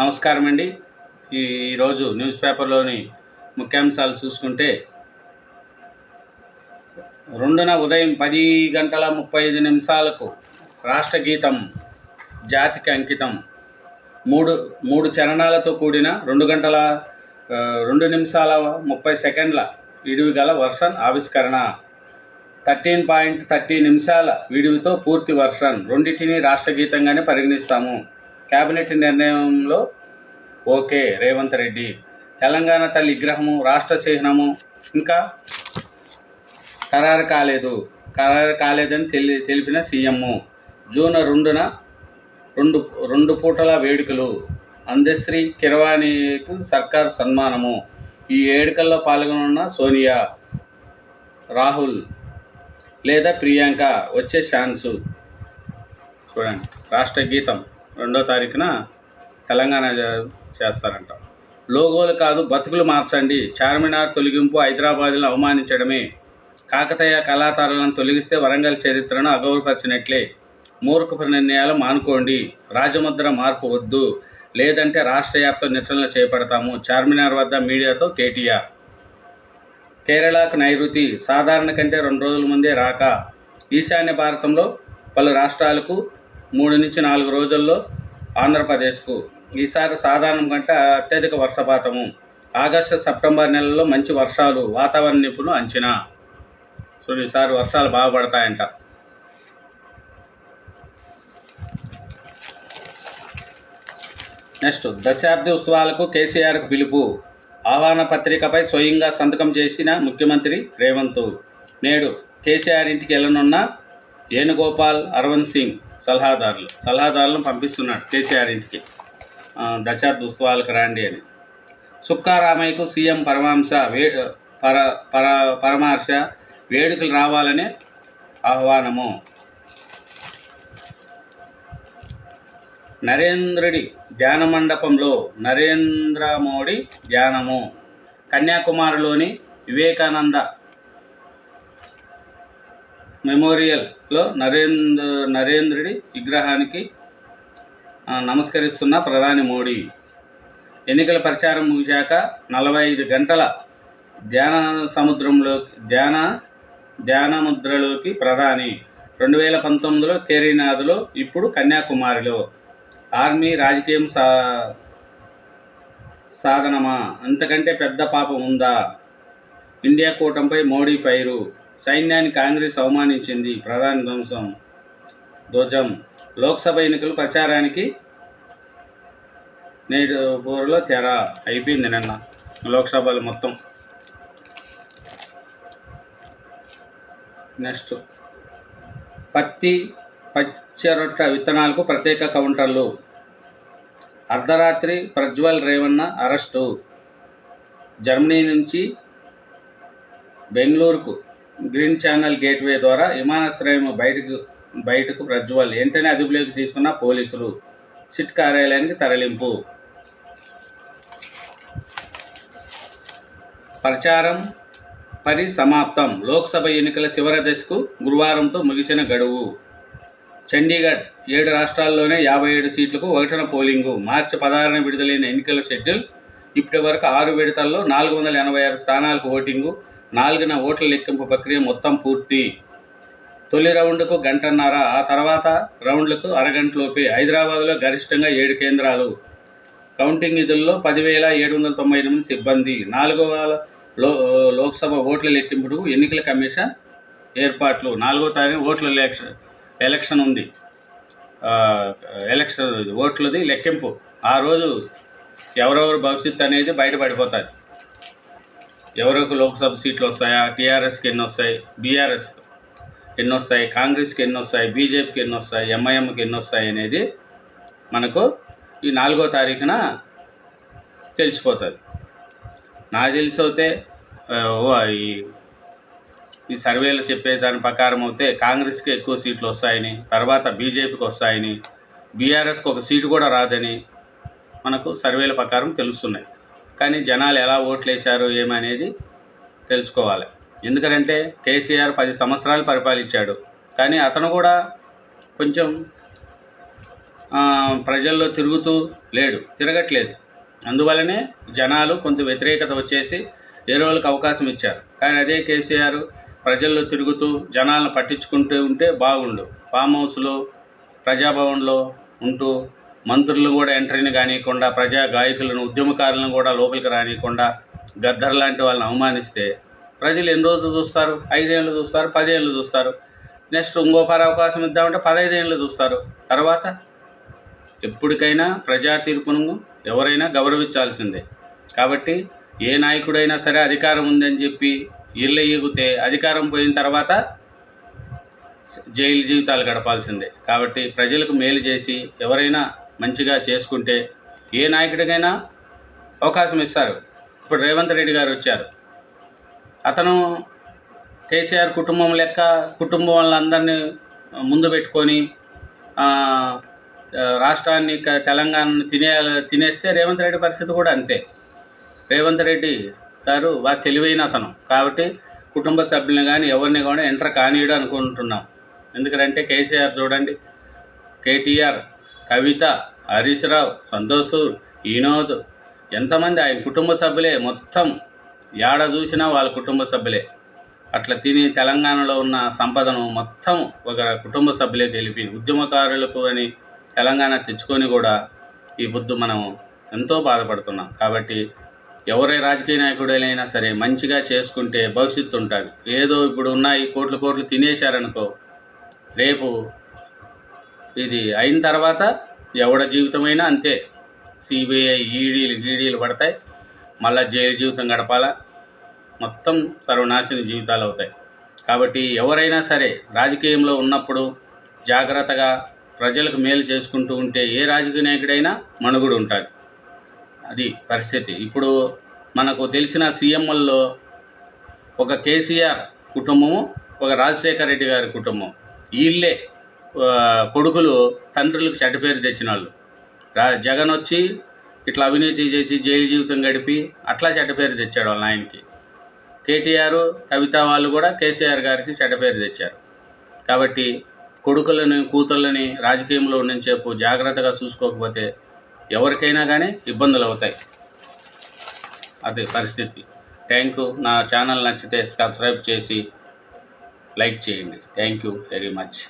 నమస్కారం అండి. ఈరోజు న్యూస్ పేపర్లోని ముఖ్యాంశాలు చూసుకుంటే రెండున ఉదయం పది గంటల ముప్పై ఐదు నిమిషాలకు రాష్ట్ర గీతం జాతికి అంకితం. మూడు మూడు చరణాలతో కూడిన రెండు గంటల రెండు నిమిషాల ముప్పై సెకండ్ల విడివి గల వర్షన్ ఆవిష్కరణ. థర్టీన్ పాయింట్ థర్టీ నిమిషాల విడివితో పూర్తి వర్షన్. రెండింటిని రాష్ట్ర గీతంగానే పరిగణిస్తాము. కేబినెట్ నిర్ణయంలో ఓకే రేవంత్ రెడ్డి. తెలంగాణ తల్లి విగ్రహము రాష్ట్ర చిహ్నము ఇంకా ఖరారు కాలేదు. ఖరారు కాలేదని తెలి తెలిపిన సీఎం జూన్ రెండున రెండు రెండు పూటల వేడుకలు. అందశ్రీ కిరవాణికి సర్కార్ సన్మానము. ఈ వేడుకల్లో పాల్గొనున్న సోనియా రాహుల్ లేదా ప్రియాంక వచ్చే ఛాన్సు. చూడండి రాష్ట్ర గీతం. రెండో తారీఖున తెలంగాణ చేస్తారంట. లోగోలు కాదు బతుకులు మార్చండి. చార్మినార్ తొలగింపు హైదరాబాద్లో అవమానించడమే. కాకతీయ కళాకారులను తొలగిస్తే వరంగల్ చరిత్రను అగౌరవపరిచినట్లే. మూర్ఖపు నిర్ణయాలు మానుకోండి. రాజముద్ర మార్పు వద్దు. లేదంటే రాష్ట్ర వ్యాప్త నిరసనలు చేపడతాము. చార్మినార్ వద్ద మీడియాతో కేటీఆర్. కేరళకు నైరుతి. సాధారణ కంటే రెండు రోజుల ముందే రాక. ఈశాన్య భారతంలో పలు రాష్ట్రాలకు మూడు నుంచి నాలుగు రోజుల్లో ఆంధ్రప్రదేశ్కు. ఈసారి సాధారణం కంటే అత్యధిక వర్షపాతము. ఆగస్టు సెప్టెంబర్ నెలలో మంచి వర్షాలు వాతావరణ నిపుణులు అంచనా. సో ఈసారి వర్షాలు బాగా పడతాయంట. నెక్స్ట్ దశాబ్ది ఉత్సవాలకు కేసీఆర్కు పిలుపు. ఆహ్వాన పత్రికపై స్వయంగా సంతకం చేసిన ముఖ్యమంత్రి రేవంత్. నేడు కేసీఆర్ ఇంటికి వెళ్ళనున్న వేణుగోపాల్ అరవింద్ సింగ్ సలహాదారులు. సలహాదారులను పంపిస్తున్నాడు కేసీఆర్ ఇంటికి. ఆ, ఉత్సవాలకు రాండి అని. సుక్కారామయ్యకు సీఎం పరమాంశ వే పర పర పరమార్శ వేడుకలు రావాలనే ఆహ్వానము. నరేంద్రుడి ధ్యాన మండపంలో నరేంద్ర మోడీ ధ్యానము. కన్యాకుమారిలోని వివేకానంద మెమోరియల్లో నరేంద్ర నరేంద్రుడి విగ్రహానికి నమస్కరిస్తున్న ప్రధాని మోడీ. ఎన్నికల ప్రచారం ముగిశాక నలభై ఐదు గంటల ధ్యాన సముద్రంలో ధ్యాన ధ్యానముద్రలోకి ప్రధాని. రెండు వేల పంతొమ్మిదిలో కేరీనాథ్లో ఇప్పుడు కన్యాకుమారిలో. ఆర్మీ రాజకీయం సా సాధనమా? అంతకంటే పెద్ద పాపం ఉందా? ఇండియా కూటమిపై మోడీ ఫైరు. సైన్యాన్ని కాంగ్రెస్ అవమానించింది ప్రధాని ధ్వంసం. ధ్వజం. లోక్సభ ఎన్నికలు ప్రచారానికి నేడు బోరులో తెర అయిపోయింది నిన్న లోక్సభలు మొత్తం. నెక్స్ట్. పత్తి పచ్చరొట్ట విత్తనాలకు ప్రత్యేక కౌంటర్లు. అర్ధరాత్రి ప్రజ్వల్ రేవన్న అరెస్టు. జర్మనీ నుంచి బెంగళూరుకు గ్రీన్ ఛానల్ గేట్వే ద్వారా విమానాశ్రయం బయటకు బయటకు ప్రజ్వల్ వెంటనే అదుపులోకి తీసుకున్న పోలీసులు సిట్ కార్యాలయానికి తరలింపు. ప్రచారం పరిసమాప్తం. లోక్సభ ఎన్నికల చివరి దశకు గురువారంతో ముగిసిన గడువు. చండీగఢ్ ఏడు రాష్ట్రాల్లోనే యాభై ఏడు సీట్లకు ఒకటిన పోలింగు. మార్చి పదహారున విడుదలైన ఎన్నికల షెడ్యూల్ ఇప్పటి వరకు ఆరు విడతల్లో నాలుగు వందల ఎనభై ఆరు స్థానాలకు ఓటింగు. నాలుగున ఓట్ల లెక్కింపు ప్రక్రియ మొత్తం పూర్తి. తొలి రౌండ్కు గంటన్నర ఆ తర్వాత రౌండ్లకు అరగంటలోపే హైదరాబాద్లో గరిష్టంగా ఏడు కేంద్రాలు. కౌంటింగ్ విధుల్లో పదివేల ఏడు వందల తొంభై ఎనిమిది సిబ్బంది. నాలుగవ లో లోక్సభ ఓట్ల లెక్కింపుకు ఎన్నికల కమిషన్ ఏర్పాట్లు. నాలుగో తారీఖు ఓట్ల ఎలక్షన్ ఎలక్షన్ ఉంది. ఎలక్షన్ ఓట్లది లెక్కింపు. ఆ రోజు ఎవరెవరు భవిష్యత్తు అనేది బయటపడిపోతుంది. ఎవరికి లోక్సభ సీట్లు వస్తాయా? టీఆర్ఎస్కి ఎన్ని వస్తాయి? బీఆర్ఎస్ ఎన్ని వస్తాయి? కాంగ్రెస్కి ఎన్ని వస్తాయి? బీజేపీకి ఎన్ని వస్తాయి? ఎంఐఎంకి ఎన్ని వస్తాయి అనేది మనకు ఈ నాలుగో తారీఖున తెలిసిపోతుంది. నాకు తెలిసి అయితే ఓ, ఈ ఈ సర్వేలు చెప్పే దాని ప్రకారం అయితే కాంగ్రెస్కి ఎక్కువ సీట్లు వస్తాయని తర్వాత బీజేపీకి వస్తాయని బీఆర్ఎస్కి ఒక సీటు కూడా రాదని మనకు సర్వేల ప్రకారం తెలుస్తున్నాయి. కానీ జనాలు ఎలా ఓట్లు వేశారు ఏమనేది తెలుసుకోవాలి. ఎందుకంటే కేసీఆర్ పది సంవత్సరాలు పరిపాలించాడు. కానీ అతను కూడా కొంచెం ప్రజల్లో తిరుగుతూ లేడు తిరగట్లేదు. అందువలనే జనాలు కొంత వ్యతిరేకత వచ్చేసి వేరే వాళ్ళకి అవకాశం ఇచ్చారు. కానీ అదే కేసీఆర్ ప్రజల్లో తిరుగుతూ జనాలను పట్టించుకుంటూ ఉంటే బాగుండు. ఫామ్ హౌస్లో ప్రజాభవన్లో ఉంటూ మంత్రులను కూడా ఎంట్రీని కానియకుండా ప్రజా గాయకులను ఉద్యమకారులను కూడా లోపలికి రానియకుండా గద్దర్ లాంటి వాళ్ళని అవమానిస్తే ప్రజలు ఎన్ని రోజులు చూస్తారు? ఐదేళ్ళు చూస్తారు? పదేళ్ళు చూస్తారు? నెక్స్ట్ ఇంకోపారి అవకాశం ఇద్దామంటే పదహైదేళ్ళు చూస్తారు. తర్వాత ఎప్పటికైనా ప్రజా తీర్పును ఎవరైనా గౌరవించాల్సిందే. కాబట్టి ఏ నాయకుడైనా సరే అధికారం ఉందని చెప్పి ఇళ్ళ ఎగితే అధికారం పోయిన తర్వాత జైలు జీవితాలు గడపాల్సిందే. కాబట్టి ప్రజలకు మేలు చేసి ఎవరైనా మంచిగా చేసుకుంటే ఏ నాయకుడికైనా అవకాశం ఇస్తారు. ఇప్పుడు రేవంత్ రెడ్డి గారు వచ్చారు. అతను కేసీఆర్ కుటుంబం లెక్క కుటుంబం వాళ్ళందరినీ ముందు పెట్టుకొని రాష్ట్రాన్ని తెలంగాణను తినే తినేస్తే రేవంత్ రెడ్డి పరిస్థితి కూడా అంతే. రేవంత్ రెడ్డి గారు బాగా తెలివైన అతను. కాబట్టి కుటుంబ సభ్యులను కానీ ఎవరిని కూడా ఎంటర్ కానీయడం అనుకుంటున్నాం. ఎందుకంటే కేసీఆర్ చూడండి కేటీఆర్ కవిత హరీష్ రావు సంతోష్ వినోద్ ఎంతమంది ఆయన కుటుంబ సభ్యులే? మొత్తం ఏడ చూసినా వాళ్ళ కుటుంబ సభ్యులే. అట్లా తిని తెలంగాణలో ఉన్న సంపదను మొత్తం ఒక కుటుంబ సభ్యులే గెలిపి ఉద్యమకారులకు అని తెలంగాణ తెచ్చుకొని కూడా ఈ బుద్ధు మనం ఎంతో బాధపడుతున్నాం. కాబట్టి ఎవరే రాజకీయ నాయకుడైనా సరే మంచిగా చేసుకుంటే భవిష్యత్తు ఉంటుంది. ఏదో ఇప్పుడు ఉన్నాయి ఈ కోట్లు కోట్లు తినేశారనుకో రేపు ఇది అయిన తర్వాత ఎవడ జీవితమైనా అంతే. సిబిఐ ఈడీలు గీడీలు పడతాయి. మళ్ళీ జైలు జీవితం గడపాలా? మొత్తం సర్వనాశన జీవితాలు అవుతాయి. కాబట్టి ఎవరైనా సరే రాజకీయంలో ఉన్నప్పుడు జాగ్రత్తగా ప్రజలకు మేలు చేసుకుంటూ ఉంటే ఏ రాజకీయ నాయకుడైనా మనుగుడు ఉంటుంది అది పరిస్థితి. ఇప్పుడు మనకు తెలిసిన సీఎంఎల్లో ఒక కేసీఆర్ కుటుంబము ఒక రాజశేఖర రెడ్డి గారి కుటుంబం. వీళ్ళే కొడుకులు తండ్రులకు చెడ్డ పేరు తెచ్చిన వాళ్ళు రా జగన్ వచ్చి ఇట్లా అవినీతి చేసి జైలు జీవితం గడిపి అట్లా చెడ్డ పేరు తెచ్చాడు వాళ్ళ ఆయనకి కేటీఆర్ కవిత వాళ్ళు కూడా కేసీఆర్ గారికి చెడ్డ పేరు తెచ్చారు. కాబట్టి కొడుకులని కూతుళ్ళని రాజకీయంలో ఉన్నంచేపు జాగ్రత్తగా చూసుకోకపోతే ఎవరికైనా కానీ ఇబ్బందులు అవుతాయి. అదే పరిస్థితి. థ్యాంక్ యూ నా ఛానల్ నచ్చితే సబ్స్క్రైబ్ చేసి లైక్ చేయండి. Thank you very much.